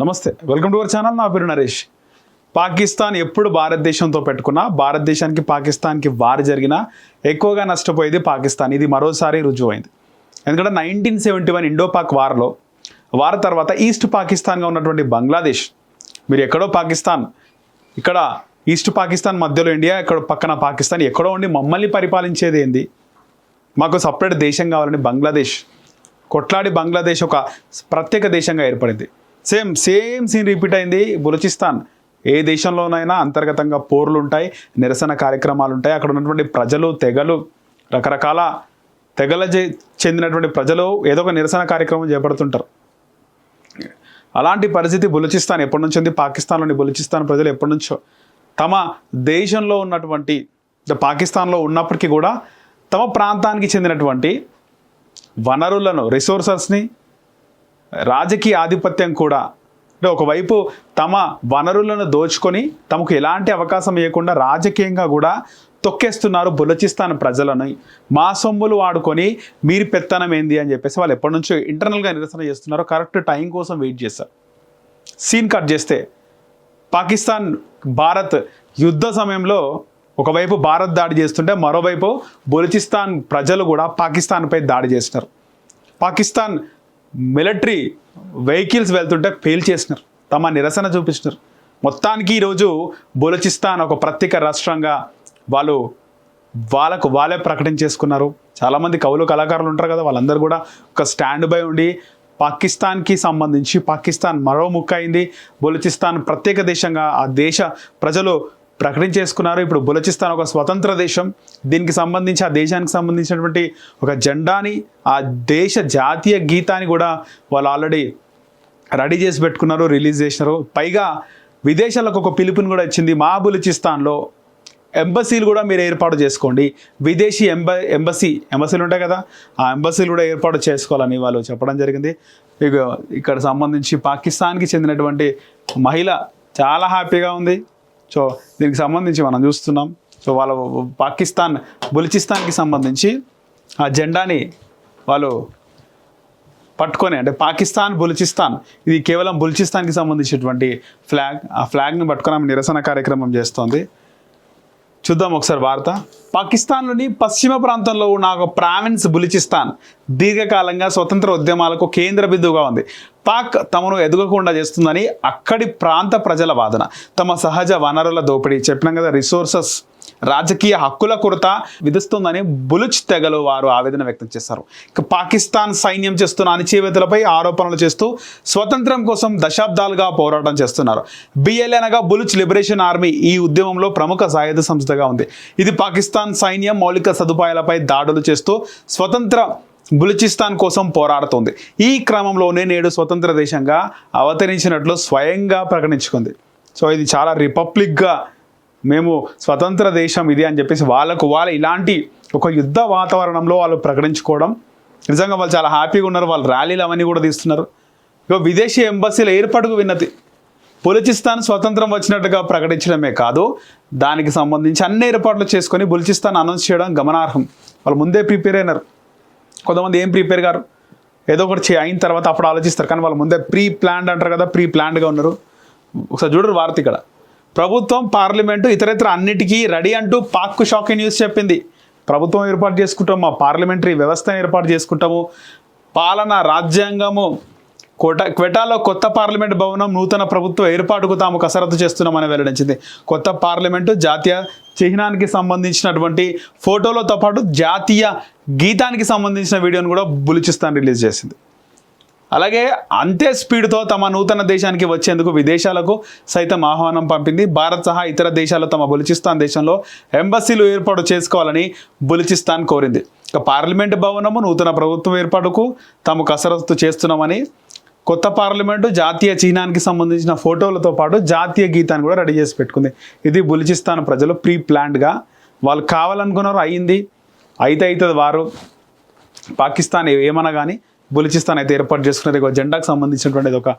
నమస్తే. Welcome to our channel నా పేరు నరేష్. పాకిస్తాన్ ఎప్పుడు భారతదేశంతో పెట్టుకున్నా భారతదేశానికి పాకిస్తాన్కి వార్ జరిగినా ఎక్కువగా నష్టపోయేది పాకిస్తాన్. ఇది మరోసారి రుజువైంది. ఎందుకంటే nineteen seventy one Indo Pak వార్లో war తర్వాత ఈస్ట్ పాకిస్తాన్గా ఉన్నటువంటి బంగ్లాదేశ్ మీరు ఎక్కడో పాకిస్తాన్ ఇక్కడ ఈస్ట్ పాకిస్తాన్ మధ్యలో ఇండియా ఇక్కడ పక్కన పాకిస్తాన్ ఎక్కడో ఉండి మమ్మల్ని పరిపాలించేది ఏంది? మాకు సపరేట్ దేశం కావాలని బంగ్లాదేశ్ కొట్లాడి బంగ్లాదేశ్ ఒక ప్రత్యేక దేశంగా ఏర్పడింది. సేమ్ సేమ్ సీన్ రిపీట్ అయింది బలూచిస్తాన్. ఏ దేశంలోనైనా అంతర్గతంగా పోర్లు ఉంటాయి నిరసన కార్యక్రమాలు ఉంటాయి అక్కడ ఉన్నటువంటి ప్రజలు తెగలు రకరకాల తెగల చెందినటువంటి ప్రజలు ఏదో ఒక నిరసన కార్యక్రమం చేపడుతుంటారు. అలాంటి పరిస్థితి బలూచిస్తాన్ ఎప్పటి నుంచి ఉంది. పాకిస్తాన్లోని బలూచిస్తాన్ ప్రజలు ఎప్పటి నుంచో తమ దేశంలో ఉన్నటువంటి పాకిస్తాన్లో ఉన్నప్పటికీ కూడా తమ ప్రాంతానికి చెందినటువంటి వనరులను రిసోర్సెస్ని రాజకీయ ఆధిపత్యం కూడా. అంటే ఒకవైపు తమ వనరులను దోచుకొని తమకు ఎలాంటి అవకాశం ఇవ్వకుండా రాజకీయంగా కూడా తొక్కేస్తున్నారు బులచిస్తాన్ ప్రజలను. మా సొమ్ములు వాడుకొని మీరు పెత్తనం ఏంది అని చెప్పేసి వాళ్ళు ఎప్పటి నుంచో ఇంటర్నల్గా నిరసన చేస్తున్నారో. కరెక్ట్ టైం కోసం వెయిట్ చేస్తారు సీన్ కట్ చేస్తే పాకిస్తాన్ భారత్ యుద్ధ సమయంలో ఒకవైపు భారత్ దాడి చేస్తుంటే మరోవైపు బలూచిస్తాన్ ప్రజలు కూడా పాకిస్తాన్పై దాడి చేస్తున్నారు పాకిస్తాన్ మిలిటరీ వెహికల్స్ వెళ్తుంటే పేల్చేసినారు తమ నిరసన చూపించినారు మొత్తానికి ఈరోజు బలూచిస్తాన్ ఒక ప్రత్యేక రాష్ట్రంగా వాళ్ళు వాళ్ళకు వాళ్ళే ప్రకటించేసుకున్నారు చాలామంది కవులు కళాకారులు ఉంటారు కదా వాళ్ళందరూ కూడా ఒక స్టాండ్ బై ఉండి పాకిస్తాన్కి సంబంధించి పాకిస్తాన్ మరో ముక్క అయింది. బలూచిస్తాన్ ప్రత్యేక దేశంగా ఆ దేశ ప్రజలు ప్రకటించేసుకున్నారు. ఇప్పుడు బులచిస్తాన్ ఒక స్వతంత్ర దేశం. దీనికి సంబంధించి ఆ దేశానికి సంబంధించినటువంటి ఒక జెండాని ఆ దేశ జాతీయ గీతాన్ని కూడా వాళ్ళు ఆల్రెడీ రెడీ చేసి పెట్టుకున్నారు రిలీజ్ చేసినారు. పైగా విదేశాలకు ఒక పిలుపుని కూడా ఇచ్చింది మా బలూచిస్తాన్లో. ఎంబసీలు కూడా మీరు ఏర్పాటు చేసుకోండి. విదేశీ ఎంబ ఎంబసీ ఎంబసీలు ఉంటాయి కదా ఆ ఎంబసీలు కూడా ఏర్పాటు చేసుకోవాలని వాళ్ళు చెప్పడం జరిగింది. ఇక ఇక్కడ సంబంధించి పాకిస్తాన్కి చెందినటువంటి మహిళ చాలా హ్యాపీగా ఉంది. సో దీనికి సంబంధించి మనం చూస్తున్నాం. సో వాళ్ళ పాకిస్తాన్ బలుచిస్తాన్కి సంబంధించి ఆ జెండాని వాళ్ళు పట్టుకొని అంటే పాకిస్తాన్ బులిచిస్తాన్ ఇది కేవలం బులిచిస్తాన్కి సంబంధించినటువంటి ఫ్లాగ్ ఆ ఫ్లాగ్ని పట్టుకొని ఆమె నిరసన కార్యక్రమం చేస్తోంది. చూద్దాం ఒకసారి వార్త. పాకిస్తాన్లోని పశ్చిమ ప్రాంతంలో ఉన్న ఒక ప్రావిన్స్ బులిచిస్తాన్ దీర్ఘకాలంగా స్వతంత్ర ఉద్యమాలకు కేంద్ర బిందువుగా ఉంది. పాక్ తమను ఎదగకుండా చేస్తుందని అక్కడి ప్రాంత ప్రజల వాదన. తమ సహజ వనరుల దోపిడీ చెప్పినాం కదా రిసోర్సెస్. రాజకీయ హక్కుల కొరత విధిస్తుందని బులుచ్ తెగలు వారు ఆవేదన వ్యక్తం చేశారు. ఇక పాకిస్తాన్ సైన్యం చేస్తున్న అణచివేతలపై ఆరోపణలు చేస్తూ స్వతంత్రం కోసం దశాబ్దాలుగా పోరాటం చేస్తున్నారు. బిఎల్ అనగా బులుచ్ లిబరేషన్ ఆర్మీ ఈ ఉద్యమంలో ప్రముఖ సాయుధ సంస్థగా ఉంది. ఇది పాకిస్తాన్ సైన్యం మౌలిక సదుపాయాలపై దాడులు చేస్తూ స్వతంత్ర బులుచిస్తాన్ కోసం పోరాడుతోంది. ఈ క్రమంలోనే నేడు స్వతంత్ర దేశంగా అవతరించినట్లు స్వయంగా ప్రకటించుకుంది. సో ఇది చాలా రిపబ్లిక్గా మేము స్వతంత్ర దేశం ఇది అని చెప్పేసి వాళ్ళకు వాళ్ళ ఇలాంటి ఒక యుద్ధ వాతావరణంలో వాళ్ళు ప్రకటించుకోవడం. నిజంగా వాళ్ళు చాలా హ్యాపీగా ఉన్నారు. వాళ్ళు ర్యాలీలు అవన్నీ కూడా తీస్తున్నారు. ఇక విదేశీ ఎంబసీల ఏర్పాటుకు విన్నతి. బులిచిస్తాన్ స్వతంత్రం వచ్చినట్టుగా ప్రకటించడమే కాదు దానికి సంబంధించి అన్ని ఏర్పాట్లు చేసుకొని బులిచిస్తాన్ అనౌన్స్ చేయడం గమనార్హం. వాళ్ళు ముందే ప్రిపేర్ అయినారు. కొంతమంది ఏం ప్రిపేర్ గారు? ఏదో ఒకటి చే అయిన తర్వాత అప్పుడు ఆలోచిస్తారు. కానీ వాళ్ళు ముందే ప్రీ ప్లాన్డ్ అంటారు కదా ప్రీ ప్లాన్డ్గా ఉన్నారు. ఒకసారి చూడరు వార్త ఇక్కడ. ప్రభుత్వం పార్లమెంటు ఇతరత్ర అన్నిటికీ రెడీ అంటూ పాక్కు షాకింగ్ న్యూస్ చెప్పింది. ప్రభుత్వం ఏర్పాటు చేసుకుంటాం మా పార్లమెంటరీ వ్యవస్థను ఏర్పాటు చేసుకుంటాము. పాలన రాజ్యాంగము కోట క్వెటాలో కొత్త పార్లమెంట్ భవనం నూతన ప్రభుత్వ ఏర్పాటుకు తాము కసరత్తు చేస్తున్నామని వెల్లడించింది. కొత్త పార్లమెంటు జాతీయ చిహ్నానికి సంబంధించినటువంటి ఫోటోలతో పాటు జాతీయ గీతానికి సంబంధించిన వీడియోను కూడా బులిచిస్తాన్ రిలీజ్ చేసింది. అలాగే అంతే స్పీడ్తో తమ నూతన దేశానికి వచ్చేందుకు విదేశాలకు సైతం ఆహ్వానం పంపింది. భారత్ సహా ఇతర దేశాలు తమ బులిచిస్తాన్ దేశంలో ఎంబసీలు ఏర్పాటు చేసుకోవాలని బులిచిస్తాన్ కోరింది. ఇక పార్లమెంట్ భవనము నూతన ప్రభుత్వం ఏర్పాటుకు తాము కసరత్తు చేస్తున్నామని కొత్త పార్లమెంటు జాతీయ చిహ్నానికి సంబంధించిన ఫోటోలతో పాటు జాతీయ గీతాన్ని కూడా రెడీ చేసి పెట్టుకుంది. ఇది బులిచిస్తాన్ ప్రజలు ప్రీ ప్లాన్డ్గా వాళ్ళు కావాలనుకున్నారు అయింది అయితే అవుతుంది వారు. పాకిస్తాన్ ఏమన్నా కానీ బులిచిస్తాన్ అయితే ఏర్పాటు చేసుకున్నారు ఒక జెండాకు సంబంధించినటువంటి ఒక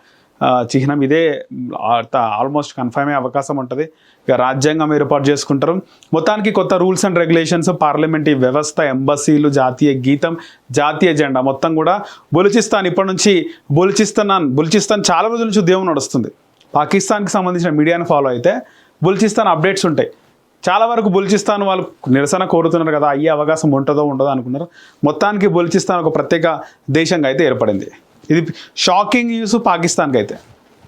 చిహ్నం ఇదే ఆల్మోస్ట్ కన్ఫర్మ్ అయ్యే అవకాశం ఉంటుంది. ఇక రాజ్యాంగం ఏర్పాటు చేసుకుంటారు. మొత్తానికి కొత్త రూల్స్ అండ్ రెగ్యులేషన్స్ పార్లమెంటరీ వ్యవస్థ ఎంబసీలు జాతీయ గీతం జాతీయ జెండా మొత్తం కూడా బలుచిస్తాన్ ఇప్పటి నుంచి బలుచిస్తాన్ బలుచిస్తాన్ చాలా రోజుల నుంచి ఉద్యమం నడుస్తుంది. పాకిస్తాన్కి సంబంధించిన మీడియాను ఫాలో అయితే బుల్చిస్తాన్ అప్డేట్స్ ఉంటాయి. చాలా వరకు బుల్చిస్తాన్ వాళ్ళు నిరసన కోరుతున్నారు కదా అయ్యే అవకాశం ఉంటుందో ఉండదో అనుకున్నారు. మొత్తానికి బుల్చిస్తాన్ ఒక ప్రత్యేక దేశంగా అయితే ఏర్పడింది. ఇది షాకింగ్ న్యూస్ పాకిస్తాన్కి అయితే